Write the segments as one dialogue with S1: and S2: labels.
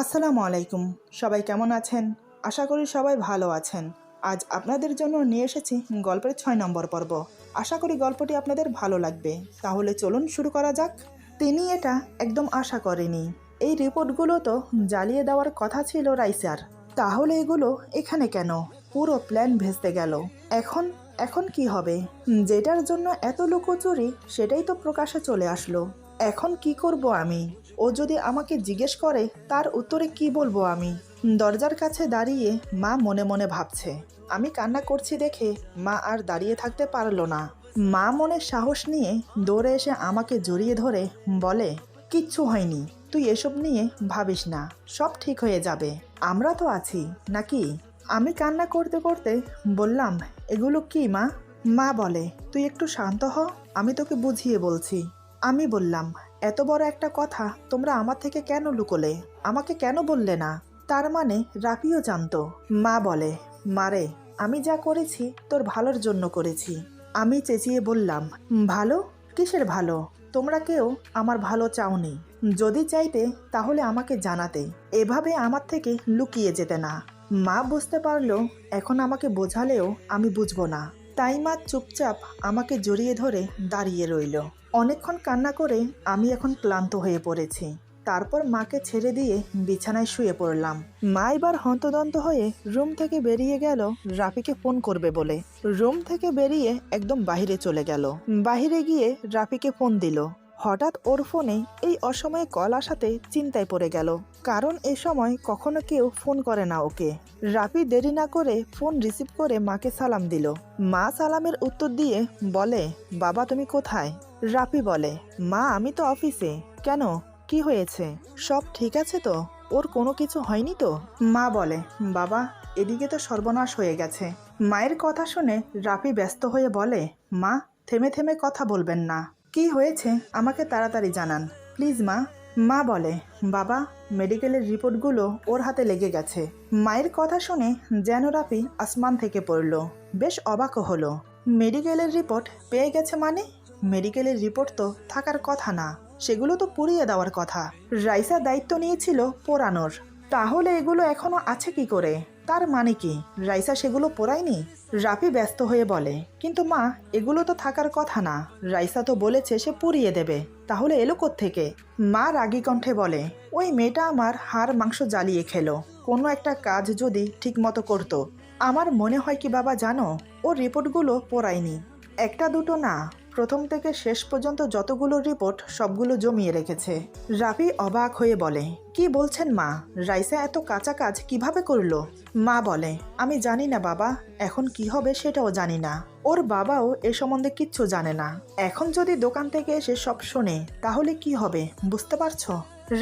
S1: আসসালামু আলাইকুম। সবাই কেমন আছেন? আশা করি সবাই ভালো আছেন। আজ আপনাদের জন্য নিয়ে এসেছি গল্পের ছয় নম্বর পর্ব। আশা করি গল্পটি আপনাদের ভালো লাগবে। তাহলে চলুন শুরু করা যাক। তিনি এটা একদম আশা করেনি। এই রিপোর্টগুলো তো জ্বালিয়ে দেওয়ার কথা ছিল রাইসার। তাহলে এগুলো এখানে কেন? পুরো প্ল্যান ভেস্তে গেল। এখন এখন কি হবে? যেটার জন্য এত লুকোচুরি, সেটাই তো প্রকাশে চলে আসলো। এখন কি করব আমি? ও যদি আমাকে জিজ্ঞেস করে, তার উত্তরে কি বলব আমি? দরজার কাছে দাঁড়িয়ে মা মনে মনে ভাবছে। আমি কান্না করছি দেখে মা আর দাঁড়িয়ে থাকতে পারল না। মা মনে সাহস নিয়ে দৌড়ে এসে আমাকে জড়িয়ে ধরে বলে, কিচ্ছু হয়নি। তুই এসব নিয়ে ভাবিস না। সব ঠিক হয়ে যাবে। আমরা তো আছি, নাকি? আমি কান্না করতে করতে বললাম, এগুলো কি মা? মা বলে, তুই একটু শান্ত হ। আমি তোকে বুঝিয়ে বলছি। আমি বললাম এত বড় একটা কথা তোমরা আমার থেকে কেন লুকোলে? আমাকে কেন বললে না? তার মানে রাপিও জানতো। মা বলে মারে আমি যা করেছি তোর ভালোর জন্য করেছি। আমি চেঁচিয়ে বললাম, ভালো? কিসের ভালো? তোমরা কেউ আমার ভালো চাওনি। যদি চাইতে, তাহলে আমাকে জানাতে। এভাবে আমার থেকে লুকিয়ে যেতে না। মা বুঝতে পারল এখন আমাকে বোঝালেও আমি বুঝব না। তাই মা চুপচাপ আমাকে জড়িয়ে ধরে দাঁড়িয়ে রইল। অনেকক্ষণ কান্না করে আমি এখন ক্লান্ত হয়ে পড়েছি। তারপর মাকে ছেড়ে দিয়ে বিছানায় শুয়ে পড়লাম। মা এবার হন্তদন্ত হয়ে রুম থেকে বেরিয়ে গেল রাফিকে ফোন করবে বলে। রুম থেকে বেরিয়ে একদম বাহিরে চলে গেল। বাহিরে গিয়ে রাফিকে ফোন দিল। হঠাৎ ওর ফোনে এই অসময়ে কল আসাতে চিন্তায় পড়ে গেল। কারণ এ সময় কখনো কেউ ফোন করে না ওকে। রাফি দেরি না করে ফোন রিসিভ করে মাকে সালাম দিল। মা সালামের উত্তর দিয়ে বলে, বাবা, তুমি কোথায়? রাফি বলে, মা, আমি তো অফিসে। কেন? কি হয়েছে? সব ঠিক আছে তো? ওর কোনো কিছু হয়নি তো? মা বলে, বাবা, এদিকে তো সর্বনাশ হয়ে গেছে। মায়ের কথা শুনে রাফি ব্যস্ত হয়ে বলে, মা, থেমে থেমে কথা বলবেন না। কি হয়েছে? আমাকে তাড়াতাড়ি জানান। প্লিজ, মা। মা বলে, বাবা, মেডিকেলের রিপোর্টগুলো ওর হাতে লেগে গেছে। মায়ের কথা শুনে যেন রাফি আসমান থেকে পড়ল। বেশ অবাকও হলো। মেডিকেলের রিপোর্ট পেয়ে গেছে মানে? মেডিকেলের রিপোর্ট তো থাকার কথা না। সেগুলো তো পুড়িয়ে দেওয়ার কথা। রাইসা দায়িত্ব নিয়েছিল পোড়ানোর। তাহলে এগুলো এখনও আছে কি করে? তার মানে কি? রাইসা সেগুলো পোড়ায়নি? রাফি ব্যস্ত হয়ে বলে, কিন্তু মা, এগুলো তো থাকার কথা না। রাইসা তো বলেছে সে পুড়িয়ে দেবে। তাহলে এলো থেকে মা রাগী কণ্ঠে বলে, ওই মেয়েটা আমার হাড় মাংস জ্বালিয়ে খেলো। কোনো একটা কাজ যদি ঠিকমতো করতো। আমার মনে হয় কি বাবা জানো? ওর রিপোর্টগুলো পোড়ায়নি। একটা দুটো না। প্রথম থেকে শেষ পর্যন্ত যতগুলো রিপোর্ট সবগুলো জমিয়ে রেখেছে। রাফি অবাক হয়ে বলে, কি বলছেন মা? রাইসা এত কাঁচা কাজ কীভাবে করল? মা বলে, আমি জানি না বাবা, এখন কি হবে সেটাও জানি না। ওর বাবাও এ সম্বন্ধে কিচ্ছু জানে না। এখন যদি দোকান থেকে এসে সব শোনে, তাহলে কি হবে, বুঝতে পারছ?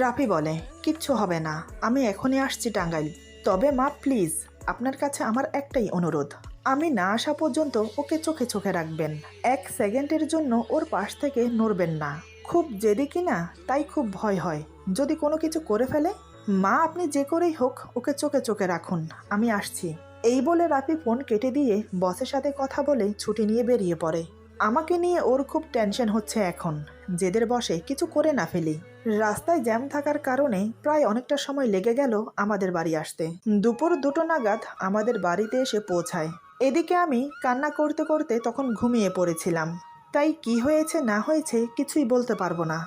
S1: রাফি বলে, কিচ্ছু হবে না, আমি এখনই আসছি টাঙ্গাইল। তবে মা, প্লিজ, আপনার কাছে আমার একটাই অনুরোধ। আমি না আসা পর্যন্ত ওকে চোখে চোখে রাখবেন। এক সেকেন্ডের জন্য ওর পাশ থেকে নড়বেন না। খুব জেদি কিনা তাই খুব ভয় হয়। যদি কোনো কিছু করে ফেলে, মা আপনি যে করেই হোক ওকে চোখে চোখে রাখুন। আমি আসছি। এই বলে রাফি ফোন কেটে দিয়ে বসের সাথে কথা বলে ছুটি নিয়ে বেরিয়ে পড়ে। আমাকে নিয়ে ওর খুব টেনশন হচ্ছে এখন। জেদের বসে কিছু করে না ফেলি। রাস্তায় জ্যাম থাকার কারণে প্রায় অনেকটা সময় লেগে গেল আমাদের বাড়ি আসতে। দুপুর দুটো নাগাদ আমাদের বাড়িতে এসে পৌঁছায়। এদিকে আমি কান্না করতে করতে তখন ঘুমিয়ে পড়েছিলাম। তাই কি হয়েছে না হয়েছে কিছুই বলতে পারব না।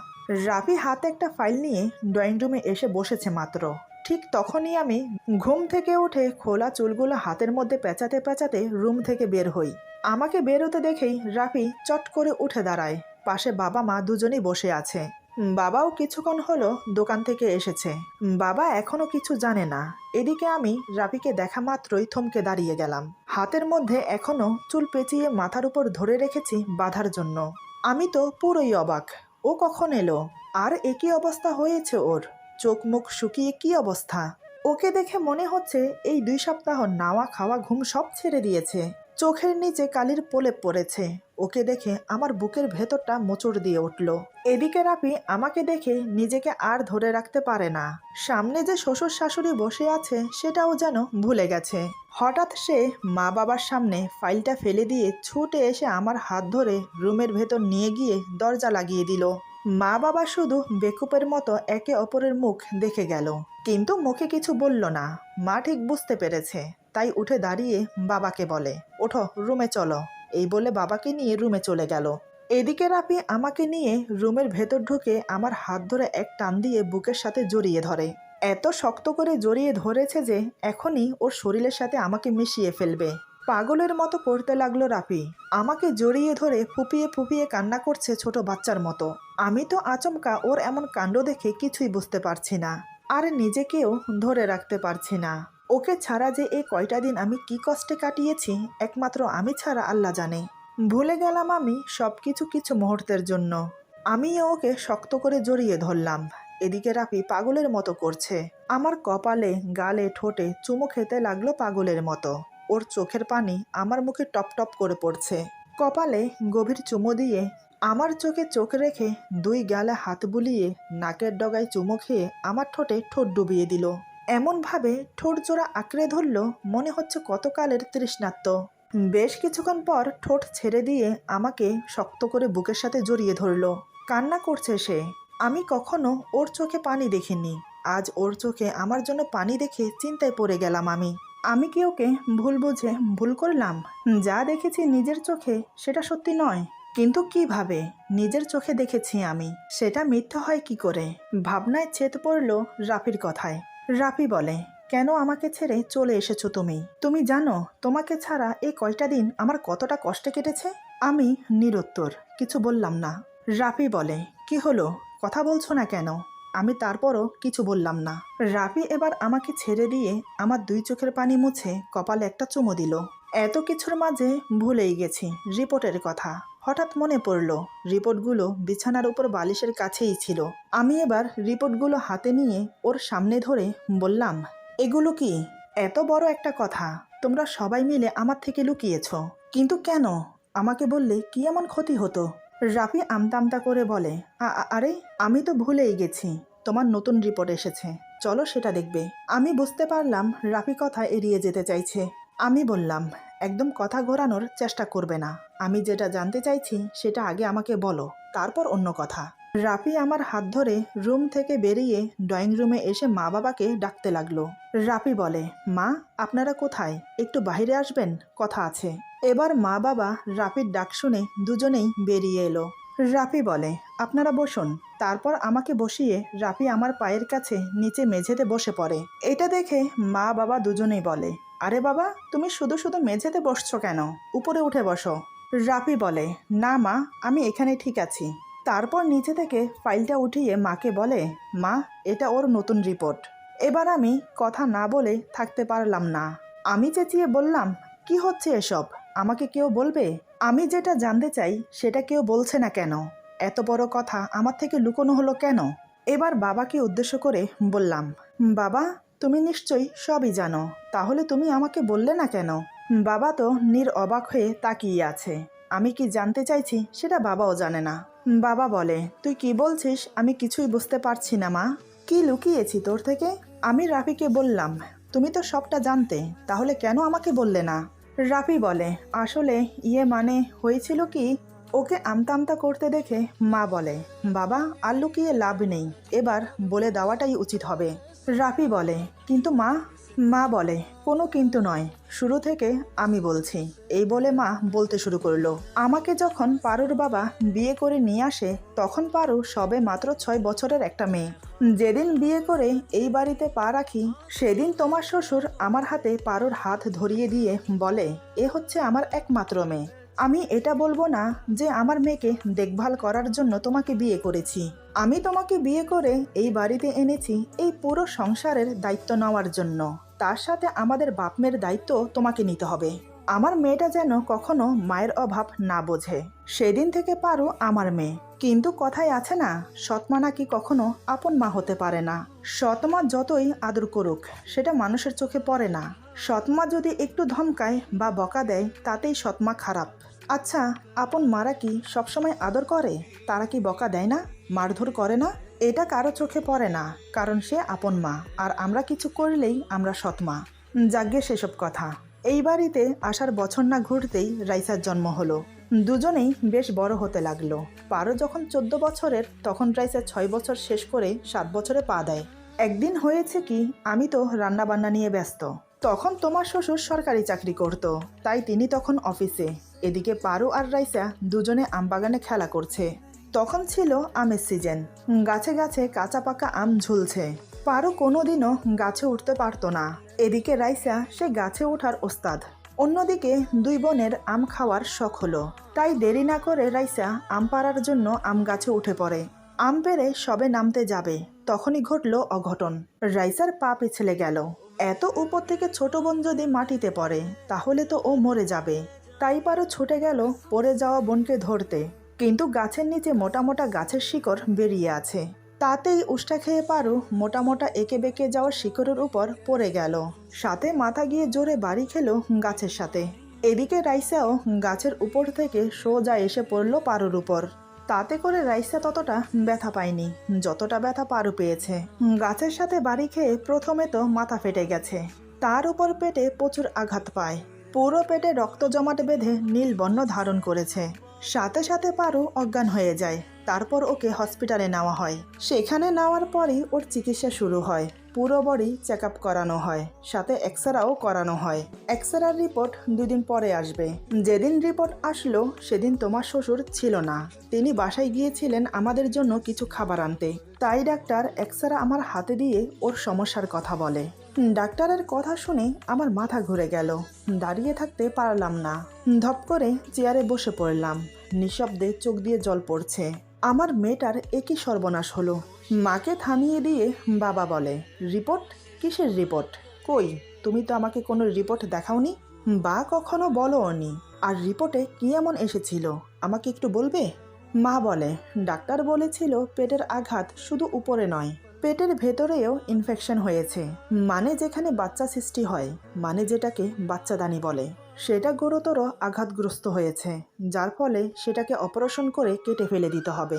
S1: রাফি হাতে একটা ফাইল নিয়ে ড্রয়িং রুমে এসে বসেছে মাত্র। ঠিক তখনই আমি ঘুম থেকে উঠে খোলা চুলগুলো হাতের মধ্যে পেঁচাতে পেঁচাতে রুম থেকে বের হই। আমাকে বের হতে দেখেই রাফি চট করে উঠে দাঁড়ায়। পাশে বাবা মা দুজনেই বসে আছে। বাবাও কিছুক্ষণ হলো দোকান থেকে এসেছে। বাবা এখনও কিছু জানে না। এদিকে আমি রাফিকে দেখা মাত্রই থমকে দাঁড়িয়ে গেলাম। হাতের মধ্যে এখনও চুল পেঁচিয়ে মাথার উপর ধরে রেখেছি বাঁধার জন্য। আমি তো পুরোই অবাক। ও কখন এলো? আর একই অবস্থা হয়েছে ওর? চোখ মুখ শুকিয়ে কি অবস্থা? ওকে দেখে মনে হচ্ছে এই দুই সপ্তাহ নাওয়া খাওয়া ঘুম সব ছেড়ে দিয়েছে। চোখের নিচে কালির প্রলেপ পড়েছে। ওকে দেখে আমার বুকের ভেতরটা মোচড় দিয়ে উঠল। এদিকে রাপি আমাকে দেখে নিজেকে আর ধরে রাখতে পারে না। সামনে যে শ্বশুর শাশুড়ি বসে আছে, সেটাও যেন ভুলে গেছে। হঠাৎ সে মা বাবার সামনে ফাইলটা ফেলে দিয়ে ছুটে এসে আমার হাত ধরে রুমের ভেতর নিয়ে গিয়ে দরজা লাগিয়ে দিল। মা বাবা শুধু বেকুপের মতো একে অপরের মুখ দেখে গেল। কিন্তু মুখে কিছু বলল না। মা ঠিক বুঝতে পেরেছে। তাই উঠে দাঁড়িয়ে বাবাকে বলে, ওঠো, রুমে চলো। এই বলে বাবাকে নিয়ে রুমে চলে গেল। এদিকে রাপি আমাকে নিয়ে রুমের ভেতর ঢুকে আমার হাত ধরে এক টান দিয়ে বুকের সাথে জড়িয়ে ধরে। এত শক্ত করে জড়িয়ে ধরেছে যে এখনই ওর শরীরের সাথে আমাকে মিশিয়ে ফেলবে। পাগলের মতো করতে লাগল রাপি আমাকে জড়িয়ে ধরে ফুপিয়ে ফুপিয়ে কান্না করছে ছোট বাচ্চার মতো। আমি তো আচমকা ওর এমন কাণ্ড দেখে কিছুই বুঝতে পারছি না। আর নিজেকেও ধরে রাখতে পারছি না। ওকে ছাড়া যে এই কয়টা দিন আমি কি কষ্টে কাটিয়েছি, একমাত্র আমি ছাড়া আল্লাহ জানে। ভুলে গেলাম আমি সব কিছু কিছু মুহূর্তের জন্য। আমিও ওকে শক্ত করে জড়িয়ে ধরলাম। এদিকে রাপি পাগলের মতো করছে। আমার কপালে, গালে, ঠোঁটে চুমু খেতে লাগল পাগলের মতো। ওর চোখের পানি আমার মুখে টপ টপ করে পড়ছে। কপালে গভীর চুমো দিয়ে আমার চোখে চোখ রেখে দুই গালে হাত বুলিয়ে নাকের ডগায় চুমো খেয়ে আমার ঠোঁটে ঠোঁট ডুবিয়ে দিল। এমনভাবে ঠোঁট জোড়া আঁকড়ে ধরল মনে হচ্ছে কতকালের তৃষ্ণাত্ম বেশ কিছুক্ষণ পর ঠোঁট ছেড়ে দিয়ে আমাকে শক্ত করে বুকের সাথে জড়িয়ে ধরল। কান্না করছে সে। আমি কখনো ওর চোখে পানি দেখিনি। আজ ওর চোখে আমার জন্য পানি দেখে চিন্তায় পড়ে গেলাম আমি। আমি কি ওকে ভুল বুঝে ভুল করলাম? যা দেখেছি নিজের চোখে সেটা সত্যি নয়। কিন্তু কীভাবে নিজের চোখে দেখেছি আমি? সেটা মিথ্যা হয় কি করে? ভাবনায় ছেদ পড়ল রাফির কথায়। রাফি বলে, কেন আমাকে ছেড়ে চলে এসেছ তুমি? তুমি জানো, তোমাকে ছাড়া এই কয়টা দিন আমার কতটা কষ্টে কেটেছে? আমি নিরুত্তর, কিছু বললাম না। রাফি বলে, কি হলো? কথা বলছো না কেন? আমি তারপরও কিছু বললাম না। রাফি এবার আমাকে ছেড়ে দিয়ে আমার দুই চোখের পানি মুছে কপালে একটা চুমো দিল। এত কিছুর মাঝে ভুলেই গেছি, রিপোর্টের কথা। হঠাৎ মনে পড়ল, রিপোর্টগুলো বিছানার উপর বালিশের কাছেই ছিল। আমি এবার রিপোর্টগুলো হাতে নিয়ে ওর সামনে ধরে বললাম, এগুলো কি? এত বড় একটা কথা। তোমরা সবাই মিলে আমার থেকে লুকিয়েছ। কিন্তু কেন? আমাকে বললে কি এমন ক্ষতি হতো? রাফি আমতা আমতা করে বলে, "আ- আ- আরে, আমি তো ভুলেই গেছি। তোমার নতুন রিপোর্ট এসেছে। চলো সেটা দেখবে। আমি বুঝতে পারলাম রাফি কথা এড়িয়ে যেতে চাইছে। আমি বললাম একদম কথা ঘোরানোর চেষ্টা করবে না। আমি যেটা জানতে চাইছি, সেটা আগে আমাকে বলো, তারপর অন্য কথা। রাফি আমার হাত ধরে রুম থেকে বেরিয়ে ড্রয়িং রুমে এসে মা বাবাকে ডাকতে লাগল। রাফি বলে, মা, আপনারা কোথায়? একটু বাইরে আসবেন? কথা আছে। এবার মা বাবা রাফির ডাক শুনে দুজনেই বেরিয়ে এলো। রাফি বলে, আপনারা বসুন। তারপর আমাকে বসিয়ে রাফি আমার পায়ের কাছে নিচে মেঝেতে বসে পড়ে। এটা দেখে মা বাবা দুজনেই বলে আরে বাবা, তুমি শুধু শুধু মেঝেতে বসছো কেন? উপরে উঠে বসো। রাফি বলে, না মা, আমি এখানে ঠিক আছি। তারপর নিচে থেকে ফাইলটা উঠিয়ে মাকে বলে, মা, এটা ওর নতুন রিপোর্ট। এবার আমি কথা না বলে থাকতে পারলাম না। আমি চেঁচিয়ে বললাম, কি হচ্ছে এসব? আমাকে কেউ বলবে? আমি যেটা জানতে চাই, সেটা কেউ বলছে না কেন? এত বড় কথা আমার থেকে লুকোনো হলো কেন? এবার বাবাকে উদ্দেশ্য করে বললাম, বাবা তুমি নিশ্চয়ই সবই জানো। তাহলে তুমি আমাকে বললে না কেন? বাবা তো নির অবাক হয়ে তাকিয়ে আছে। আমি কি জানতে চাইছি? সেটা বাবাও জানে না। বাবা বলে, তুই কি বলছিস? আমি কিছুই বুঝতে পারছি না, মা। কি লুকিয়েছি তোর থেকে? আমি রাফিকে বললাম, তুমি তো সবটা জানতে, তাহলে কেন আমাকে বললে না? রাফি বলে, আসলে ইয়ে মানে হয়েছিল কি? ওকে আমতা আমতা করতে দেখে মা বলে, বাবা, আর লুকিয়ে লাভ নেই। এবার বলে দেওয়াটাই উচিত হবে। রাফি বলে, কিন্তু মা মা বলে, কোনো কিন্তু নয়। শুরু থেকে আমি বলছি। এই বলে মা বলতে শুরু করল। আমাকে যখন পারুর বাবা বিয়ে করে নিয়ে আসে, তখন পারু সবে মাত্র ছয় বছরের একটা মেয়ে। যেদিন বিয়ে করে এই বাড়িতে পা রাখি, সেদিন তোমার শ্বশুর আমার হাতে পারুর হাত ধরিয়ে দিয়ে বলে, এ হচ্ছে আমার একমাত্র মেয়ে। আমি এটা বলব না যে আমার মেয়েকে দেখভাল করার জন্য তোমাকে বিয়ে করেছি। আমি তোমাকে বিয়ে করে এই বাড়িতে এনেছি এই পুরো সংসারের দায়িত্ব নেওয়ার জন্য। তার সাথে আমাদের বাপমের দায়িত্ব তোমাকে নিতে হবে। আমার মেয়েটা যেন কখনো মায়ের অভাব না বোঝে। সেদিন থেকে পারো আমার মেয়ে। কিন্তু কথায় আছে না, সৎমা নাকি কখনো আপন মা হতে পারে না। সৎমা যতই আদর করুক, সেটা মানুষের চোখে পড়ে না। সৎমা যদি একটু ধমকায় বা বকা দেয়, তাতেই সৎমা খারাপ। আচ্ছা আপন মারা কি সবসময় আদর করে? তারা কি বকা দেয় না? মারধর করে না, এটা কারও চোখে পড়ে না, কারণ সে আপন মা। আর আমরা কিছু করলেই আমরা সৎমা যাগ্যে সেসব কথা। এই বাড়িতে আসার বছর না ঘুরতেই রাইসার জন্ম হলো। দুজনেই বেশ বড় হতে লাগল। পারো যখন চোদ্দ বছরের, তখন রাইসা ছয় বছর শেষ করে সাত বছরে পা দেয়। একদিন হয়েছে কি, আমি তো রান্না বান্না নিয়ে ব্যস্ত। তখন তোমার শ্বশুর সরকারি চাকরি করত, তাই তিনি তখন অফিসে। এদিকে পারু আর রাইসা দুজনে আমবাগানে খেলা করছে। তখন ছিল আমের সিজন গাছে গাছে কাঁচা পাকা আম ঝুলছে। পারু কোনোদিনও গাছে উঠতে পারতো না। এদিকে রাইসা, সে গাছে ওঠার ওস্তাদ। অন্যদিকে দুই বোনের আম খাওয়ার শখ হলো। তাই দেরি না করে রাইসা আম পাড়ার জন্য আম গাছে উঠে পড়ে। আম পেরে সবে নামতে যাবে, তখনই ঘটল অঘটন। রাইসার পা পিছলে গেল। এত উপর থেকে ছোট বোন যদি মাটিতে পড়ে, তাহলে তো ও মরে যাবে। তাই পারো ছুটে গেল পড়ে যাওয়া বোনকে ধরতে। কিন্তু গাছের নিচে মোটা মোটা গাছের শিকড় বেরিয়ে আছে। তাতেই উষ্টা খেয়ে পারু মোটা মোটা এঁকে বেঁকে যাওয়া শিকড়ের উপর পড়ে গেল। সাথে মাথা গিয়ে জোরে বাড়ি খেলো গাছের সাথে। এদিকে রাইসাও গাছের উপর থেকে সোজা এসে পড়ল পারুর উপর। তাতে করে রাইসা ততটা ব্যথা পায়নি, যতটা ব্যথা পারু পেয়েছে। গাছের সাথে বাড়ি খেয়ে প্রথমে তো মাথা ফেটে গেছে। তার উপর পেটে প্রচুর আঘাত পায়। পুরো পেটে রক্ত জমাট বেঁধে নীল বর্ণ ধারণ করেছে। সাথে সাথে পারু অজ্ঞান হয়ে যায়। তারপর ওকে হসপিটালে নেওয়া হয়। সেখানে নেওয়ার পরই ওর চিকিৎসা শুরু হয়। পুরো বডি চেক আপ করানো হয়, সাথে এক্সরাও করানো হয়। এক্সরার রিপোর্ট দুদিন পরে আসবে। যেদিন রিপোর্ট আসলো, সেদিন তোমার শ্বশুর ছিল না। তিনি বাসায় গিয়েছিলেন আমাদের জন্য কিছু খাবার আনতে। তাই ডাক্তার এক্সরা আমার হাতে দিয়ে ওর সমস্যার কথা বলে। ডাক্তারের কথা শুনে আমার মাথা ঘুরে গেল। দাঁড়িয়ে থাকতে পারলাম না। ধপ করে চেয়ারে বসে পড়লাম। নিঃশব্দে চোখ দিয়ে জল পড়ছে। আমার মেয়েটার একই সর্বনাশ হলো। মাকে থামিয়ে দিয়ে বাবা বলে, রিপোর্ট? কিসের রিপোর্ট? কই, তুমি তো আমাকে কোনো রিপোর্ট দেখাওনি? বা কখনো বলো নি আর রিপোর্টে কি এমন এসেছিল? আমাকে একটু বলবে? মা বলে, ডাক্তার বলেছিল পেটের আঘাত শুধু উপরে নয়, পেটের ভেতরেও ইনফেকশন হয়েছে। মানে যেখানে বাচ্চা সৃষ্টি হয় মানে যেটাকে বাচ্চাদানি বলে। সেটা গুরুতর আঘাতগ্রস্ত হয়েছে, যার ফলে সেটাকে অপারেশন করে কেটে ফেলে দিতে হবে।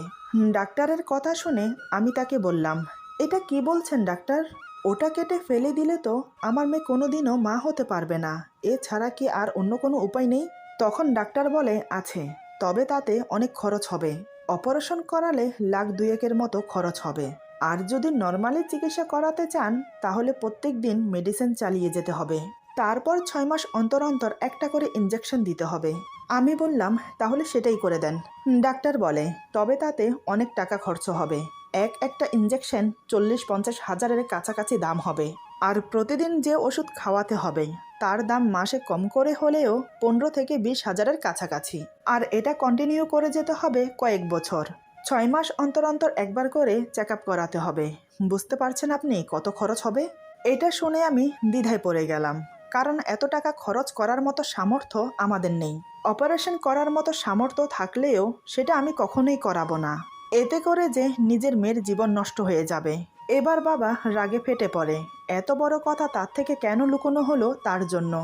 S1: ডাক্তারের কথা শুনে আমি তাকে বললাম, এটা কি বলছেন ডাক্তার? ওটা কেটে ফেলে দিলে তো আমার মেয়ে কোনোদিনও মা হতে পারবে না। এছাড়া কি আর অন্য কোনো উপায় নেই? তখন ডাক্তার বলে, আছে, তবে তাতে অনেক খরচ হবে। অপারেশন করালে লাখ দুয়েকের মতো খরচ হবে। আর যদি নর্মালি চিকিৎসা করাতে চান, তাহলে প্রত্যেক দিন মেডিসিন চালিয়ে যেতে হবে। তারপর ছয় মাস অন্তর অন্তর একটা করে ইঞ্জেকশন দিতে হবে। আমি বললাম, তাহলে সেটাই করে দেন। ডাক্তার বলে, তবে তাতে অনেক টাকা খরচ হবে। এক একটা ইঞ্জেকশন চল্লিশ পঞ্চাশ হাজারের কাছাকাছি দাম হবে। আর প্রতিদিন যে ওষুধ খাওয়াতে হবে, তার দাম মাসে কম করে হলেও পনেরো থেকে বিশ হাজারের কাছাকাছি। আর এটা কন্টিনিউ করে যেতে হবে কয়েক বছর। ছয় মাস অন্তর অন্তর একবার করে চেক করাতে হবে। বুঝতে পারছেন আপনি কত খরচ হবে? এটা শুনে আমি দ্বিধায় পড়ে গেলাম। কারণ এত টাকা খরচ করার মতো সামর্থ্য আমাদের নেই। অপারেশন করার মতো সামর্থ্য থাকলেও সেটা আমি কখনোই করাবো না। এতে করে যে নিজের মেয়ের জীবন নষ্ট হয়ে যাবে। এবার বাবা রাগে ফেটে পড়ে। এত বড় কথা তার থেকে কেন লুকোনো হলো তার জন্য?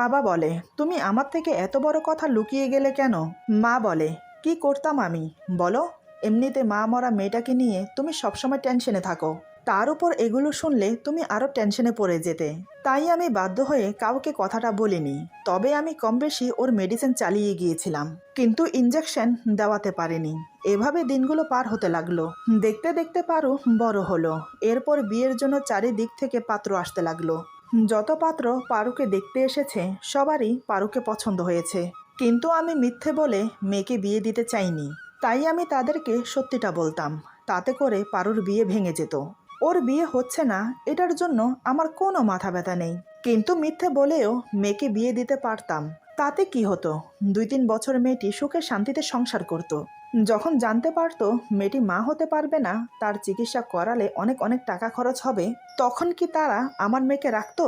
S1: বাবা বলে, তুমি আমার থেকে এত বড় কথা লুকিয়ে গেলে কেন? মা বলে, কি করতাম আমি? বলো। এমনিতে মা মরা মেয়েটাকে নিয়ে তুমি সবসময় টেনশনে থাকো। তার উপর এগুলো শুনলে তুমি আরও টেনশনে পড়ে যেতে। তাই আমি বাধ্য হয়ে কাউকে কথাটা বলিনি। তবে আমি কম বেশি ওর মেডিসিন চালিয়ে গিয়েছিলাম। কিন্তু ইঞ্জেকশন দেওয়াতে পারিনি। এভাবে দিনগুলো পার হতে লাগল। দেখতে দেখতে পারু বড় হলো। এরপর বিয়ের জন্য চারিদিক থেকে পাত্র আসতে লাগল। যত পাত্র পারুকে দেখতে এসেছে, সবারই পারুকে পছন্দ হয়েছে। কিন্তু আমি মিথ্যে বলে মেয়েকে বিয়ে দিতে চাইনি। তাই আমি তাদেরকে সত্যিটা বলতাম। তাতে করে পারুর বিয়ে ভেঙে যেত। ওর বিয়ে হচ্ছে না, এটার জন্য আমার কোনো মাথা ব্যথা নেই। কিন্তু মিথ্যে বলেও মেয়েকে বিয়ে দিতে পারতাম। তাতে কি হতো? দুই তিন বছর মেয়েটি সুখে শান্তিতে সংসার করত। যখন জানতে পারত মেয়েটি মা হতে পারবে না, তার চিকিৎসা করালে অনেক অনেক টাকা খরচ হবে, তখন কি তারা আমার মেয়েকে রাখতো?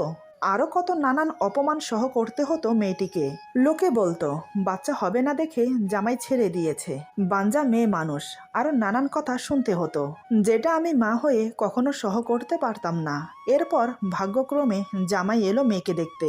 S1: আরও কত নানান অপমান সহ করতে হতো মেয়েটিকে। লোকে বলতো, বাচ্চা হবে না দেখে জামাই ছেড়ে দিয়েছে। বাঞ্জা মেয়ে মানুষ আরও নানান কথা শুনতে হতো। যেটা আমি মা হয়ে কখনো সহ করতে পারতাম না। এরপর ভাগ্যক্রমে জামাই এলো মেয়েকে দেখতে।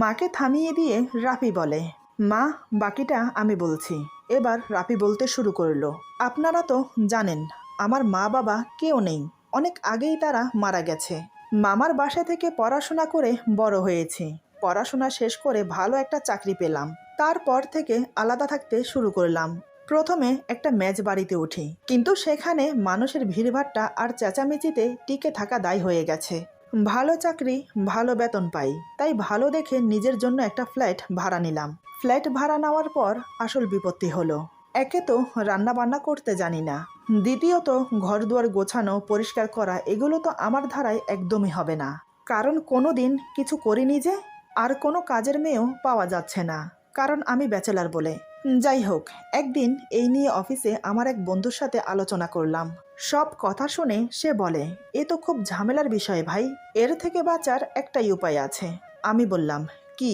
S1: মাকে থামিয়ে দিয়ে রাফি বলে, মা, বাকিটা আমি বলছি। এবার রাফি বলতে শুরু করল, আপনারা তো জানেন, আমার মা বাবা কেউ নেই। অনেক আগেই তারা মারা গেছে। মামার বাসা থেকে পড়াশোনা করে বড় হয়েছি। পড়াশোনা শেষ করে ভালো একটা চাকরি পেলাম। তারপর থেকে আলাদা থাকতে শুরু করলাম। প্রথমে একটা ম্যাচ বাড়িতে উঠি। কিন্তু সেখানে মানুষের ভিড়ভাট্টা আর চেঁচামেচিতে টিকে থাকা দায় হয়ে গেছে। ভালো চাকরি, ভালো বেতন পাই। তাই ভালো দেখে নিজের জন্য একটা ফ্ল্যাট ভাড়া নিলাম। ফ্ল্যাট ভাড়া নেওয়ার পর আসল বিপত্তি হলো। একে তো রান্নাবান্না করতে জানি না। দ্বিতীয়ত ঘর দুয়ার গোছানো, পরিষ্কার করা, এগুলো তো আমার ধারায় একদমই হবে না। কারণ কোনো দিন কিছু করিনি যে, আর কোনো কাজের মেয়েও পাওয়া যাচ্ছে না। কারণ আমি ব্যাচেলার বলে। যাই হোক, একদিন এই নিয়ে অফিসে আমার এক বন্ধুর সাথে আলোচনা করলাম। সব কথা শুনে সে বলে, এ তো খুব ঝামেলার বিষয় ভাই। এর থেকে বাঁচার একটাই উপায় আছে। আমি বললাম, কি?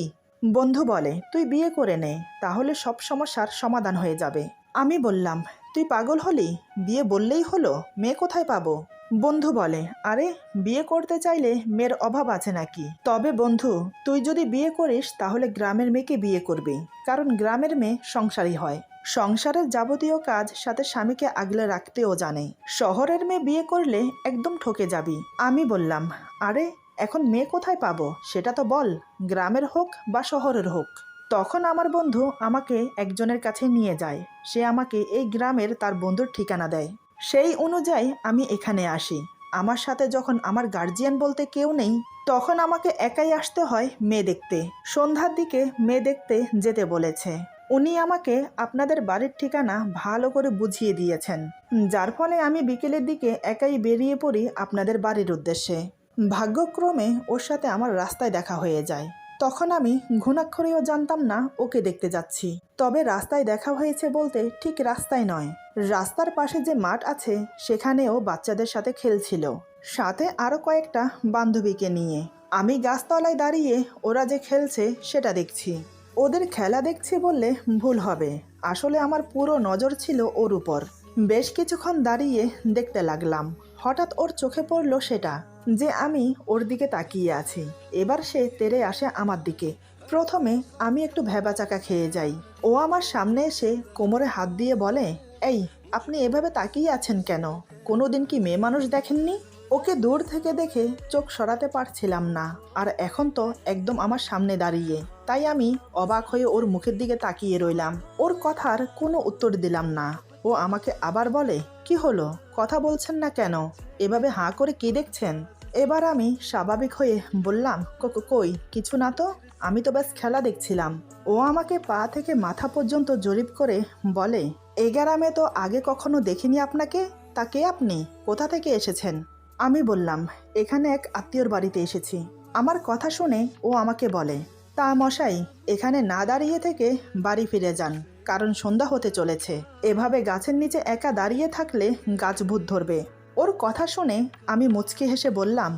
S1: বন্ধু বলে, তুই বিয়ে করে নে, তাহলে সব সমস্যার সমাধান হয়ে যাবে। আমি বললাম, তুই পাগল হলি? বিয়ে বললেই হলো? মেয়ে কোথায় পাবো? বন্ধু বলে, আরে, বিয়ে করতে চাইলে মেয়ের অভাব আছে নাকি? তবে বন্ধু, তুই যদি বিয়ে করিস, তাহলে গ্রামের মেয়েকে বিয়ে করবি, কারণ গ্রামের মেয়ে সংসারী হয়। সংসারের যাবতীয় কাজ সাথে স্বামীকে আগলে রাখতেও জানে। শহরের মেয়ে বিয়ে করলে একদম ঠকে যাবি। আমি বললাম, আরে এখন মেয়ে কোথায় পাবো? সেটা তো বল, গ্রামের হোক বা শহরের হোক। তখন আমার বন্ধু আমাকে একজনের কাছে নিয়ে যায়। সে আমাকে এই গ্রামের তার বন্ধুর ঠিকানা দেয়। সেই অনুযায়ী আমি এখানে আসি। আমার সাথে যখন আমার গার্জিয়ান বলতে কেউ নেই, তখন আমাকে একাই আসতে হয় মেয়ে দেখতে। সন্ধ্যার দিকে মেয়ে দেখতে যেতে বলেছে। উনি আমাকে আপনাদের বাড়ির ঠিকানা ভালো করে বুঝিয়ে দিয়েছেন। যার ফলে আমি বিকেলের দিকে একাই বেরিয়ে পড়ি আপনাদের বাড়ির উদ্দেশ্যে। ভাগ্যক্রমে ওর সাথে আমার রাস্তায় দেখা হয়ে যায়। তখন আমি ঘুণাক্ষরেও জানতাম না ওকে দেখতে যাচ্ছি। তবে রাস্তায় দেখা হয়েছে বলতে ঠিক রাস্তায় নয়। রাস্তার পাশে যে মাঠ আছে, সেখানেও বাচ্চাদের সাথে খেলছিল। সাথে আরও কয়েকটা বান্ধবীকে নিয়ে। আমি গাছতলায় দাঁড়িয়ে ওরা যে খেলছে, সেটা দেখছি। ওদের খেলা দেখছি বললে ভুল হবে। আসলে আমার পুরো নজর ছিল ওর উপর। বেশ কিছুক্ষণ দাঁড়িয়ে দেখতে লাগলাম। হঠাৎ ওর চোখে পড়ল সেটা। যে আমি ওর দিকে তাকিয়ে আছি। এবার সে তেরে আসে আমার দিকে। প্রথমে আমি একটু ভেবাচাকা খেয়ে যাই। ও আমার সামনে এসে কোমরে হাত দিয়ে বলে, এই, আপনি এভাবে তাকিয়ে আছেন কেন? কোনো দিন কি মেয়ে মানুষ দেখেননি? ওকে দূর থেকে দেখে চোখ সরাতে পারছিলাম না। আর এখন তো একদম আমার সামনে দাঁড়িয়ে। তাই আমি অবাক হয়ে ওর মুখের দিকে তাকিয়ে রইলাম। ওর কথার কোনো উত্তর দিলাম না। ও আমাকে আবার বলে, কি হলো? কথা বলছেন না কেন? এভাবে হাঁ করে কি দেখছেন? এবার আমি স্বাভাবিক হয়ে বললাম, "কো- কো- কই, কিছু না তো? আমি তো ব্যাস খেলা দেখছিলাম। ও আমাকে পা থেকে মাথা পর্যন্ত জরিপ করে বলে এই গ্রামে তো আগে কখনো দেখিনি আপনাকে? তা কে আপনি? কোথা থেকে এসেছেন? আমি বললাম, এখানে এক আত্মীয়র বাড়িতে এসেছি। আমার কথা শুনে ও আমাকে বলে, তা মশাই, এখানে না দাঁড়িয়ে থেকে বাড়ি ফিরে যান, কারণ সন্ধ্যা হতে চলেছে। এভাবে গাছের নিচে একা দাঁড়িয়ে থাকলে গাছ ভূত ধরবে। ওর কথা শুনে আমি মুচকি হেসে বললাম,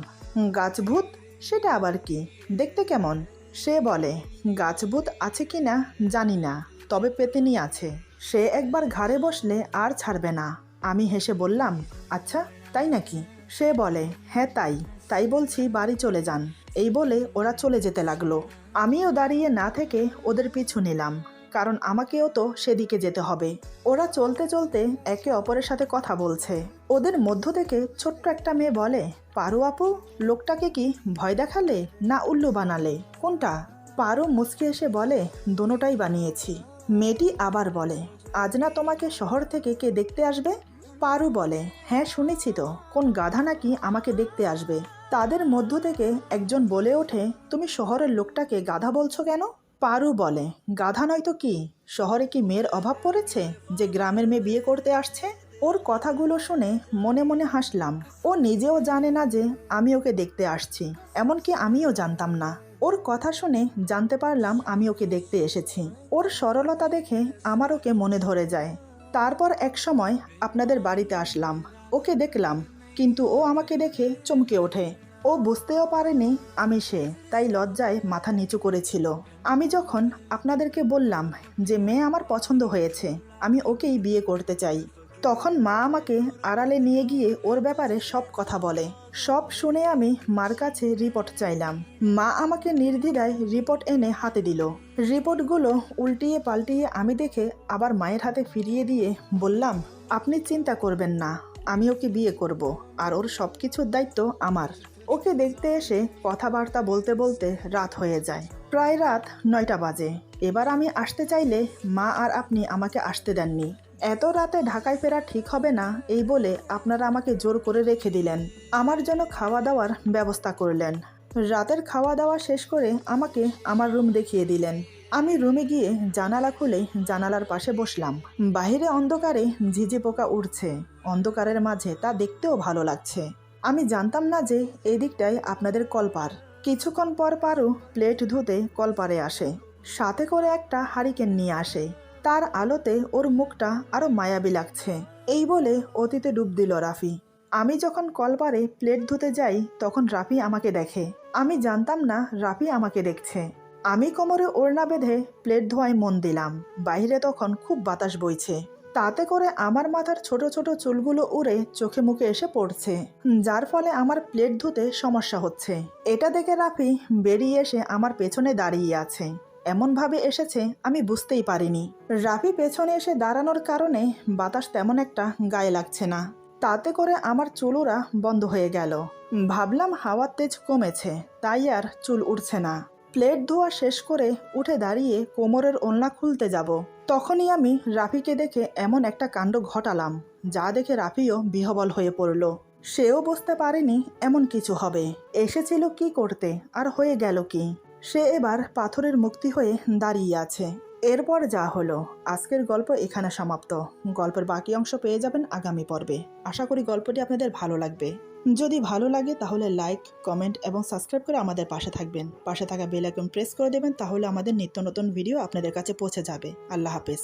S1: গাছ ভূত? সেটা আবার কি? দেখতে কেমন? সে বলে, গাছ ভূত আছে কি না জানি না, তবে পেতেনি আছে। সে একবার ঘাড়ে বসলে আর ছাড়বে না। আমি হেসে বললাম আচ্ছা তাই নাকি? সে বলে হ্যাঁ তাই। তাই বলছি বাড়ি চলে যান। এই বলে ওরা চলে যেতে লাগল। আমিও দাঁড়িয়ে না থেকে ওদের পিছু নিলাম। কারণ আমাকেও তো সেদিকে যেতে হবে। ওরা চলতে চলতে একে অপরের সাথে কথা বলছে। ওদের মধ্য থেকে ছোট্ট একটা মেয়ে বলে, পারু আপু, লোকটাকে কি ভয় দেখালে না উল্লু বানালে? কোনটা? পারু মুচকি এসে বলে, দোনোটাই বানিয়েছি। মেয়েটি আবার বলে, আজ না তোমাকে শহর থেকে কে দেখতে আসবে? পারু বলে হ্যাঁ শুনেছি তো। কোন গাধা নাকি আমাকে দেখতে আসবে? তাদের মধ্য থেকে একজন বলে ওঠে, তুমি শহরের লোকটাকে গাধা বলছো কেন? পারু বলে, গাধা নয় তো কি? শহরে কি মেয়ের অভাব পড়েছে যে গ্রামের মেয়ে বিয়ে করতে আসছে? ওর কথাগুলো শুনে মনে মনে হাসলাম। ও নিজেও জানে না যে আমি ওকে দেখতে আসছি, এমনকি আমিও জানতাম না। ওর কথা শুনে জানতে পারলাম আমি ওকে দেখতে এসেছি। ওর সরলতা দেখে আমার ওকে মনে ধরে যায়। তারপর এক সময় আপনাদের বাড়িতে আসলাম। ওকে দেখলাম, কিন্তু ও আমাকে দেখে চমকে ওঠে। ও বুঝতেও পারেনি আমি সে, তাই লজ্জায় মাথা নিচু করেছিল। আমি যখন আপনাদেরকে বললাম যে মেয়ে আমার পছন্দ হয়েছে, আমি ওকেই বিয়ে করতে চাই। তখন মা আমাকে আড়ালে নিয়ে গিয়ে ওর ব্যাপারে সব কথা বলে। সব শুনে আমি মার কাছে রিপোর্ট চাইলাম। মা আমাকে নির্দ্বিধায় রিপোর্ট এনে হাতে দিল। রিপোর্টগুলো উল্টিয়ে পাল্টিয়ে আমি দেখে আবার মায়ের হাতে ফিরিয়ে দিয়ে বললাম, আপনি চিন্তা করবেন না, আমি ওকে বিয়ে করব, আর ওর সব কিছুর দায়িত্ব আমার। ওকে দেখতে এসে কথাবার্তা বলতে বলতে রাত হয়ে যায়। প্রায় রাত নয়টা বাজে। এবার আমি আসতে চাইলে মা আর আপনি আমাকে আসতে দেননি। এত রাতে ঢাকায় ফেরা ঠিক হবে না, এই বলে আপনারা আমাকে জোর করে রেখে দিলেন। আমার জন্য খাওয়া দাওয়ার ব্যবস্থা করলেন। রাতের খাওয়া দাওয়া শেষ করে আমাকে আমার রুম দেখিয়ে দিলেন। আমি রুমে গিয়ে জানালা খুলে জানালার পাশে বসলাম। বাইরে অন্ধকারে ঝিঝি পোকা উড়ছে। অন্ধকারের মাঝে তা দেখতেও ভালো লাগছে। আমি জানতাম না যে এই দিকটায় আপনাদের কলপার। কিছুক্ষণ পর পারও প্লেট ধুতে কলপারে আসে। সাথে করে একটা হারিকেন নিয়ে আসে। তার আলোতে ওর মুখটা আরও মায়াবী লাগছে। এই বলে অতীতে ডুব দিল রাফি। আমি যখন কলপারে প্লেট ধুতে যাই, তখন রাফি আমাকে দেখে। আমি জানতাম না রাফি আমাকে দেখছে। আমি কোমরে ওড়না বেঁধে প্লেট ধোয়ায় মন দিলাম। বাইরে তখন খুব বাতাস বইছে। তাতে করে আমার মাথার ছোট ছোট চুলগুলো উড়ে চোখে মুখে এসে পড়ছে, যার ফলে আমার প্লেট ধুতে সমস্যা হচ্ছে। এটা দেখে রাফি বেরিয়ে এসে আমার পেছনে দাঁড়িয়ে আছে। এমনভাবে এসেছে আমি বুঝতেই পারিনি। রাফি পেছনে এসে দাঁড়ানোর কারণে বাতাস তেমন একটা গায়ে লাগছে না। তাতে করে আমার চুলুরা বন্ধ হয়ে গেল। ভাবলাম হাওয়ার তেজ কমেছে, তাই আর চুল উঠছে না। প্লেট ধোয়া শেষ করে উঠে দাঁড়িয়ে কোমরের ওলনা খুলতে যাব। তখনই আমি রাফিকে দেখে এমন একটা কাণ্ড ঘটালাম, যা দেখে রাফিও বিহবল হয়ে পড়ল। সেও বুঝতে পারেনি এমন কিছু হবে। এসেছিল কি করতে, আর হয়ে গেল কি? সে এবার পাথরের মুক্তি হয়ে দাঁড়িয়ে আছে। এরপর যা হলো, আজকের গল্প এখানে সমাপ্ত। গল্পের বাকি অংশ পেয়ে যাবেন আগামী পর্বে। আশা করি গল্পটি আপনাদের ভালো লাগবে। যদি ভালো লাগে তাহলে লাইক, কমেন্ট এবং সাবস্ক্রাইব করে আমাদের পাশে থাকবেন। পাশে থাকা বেল আইকন প্রেস করে দেবেন তাহলে আমাদের নিত্য নতুন ভিডিও আপনাদের কাছে পৌঁছে যাবে। আল্লাহ হাফেজ।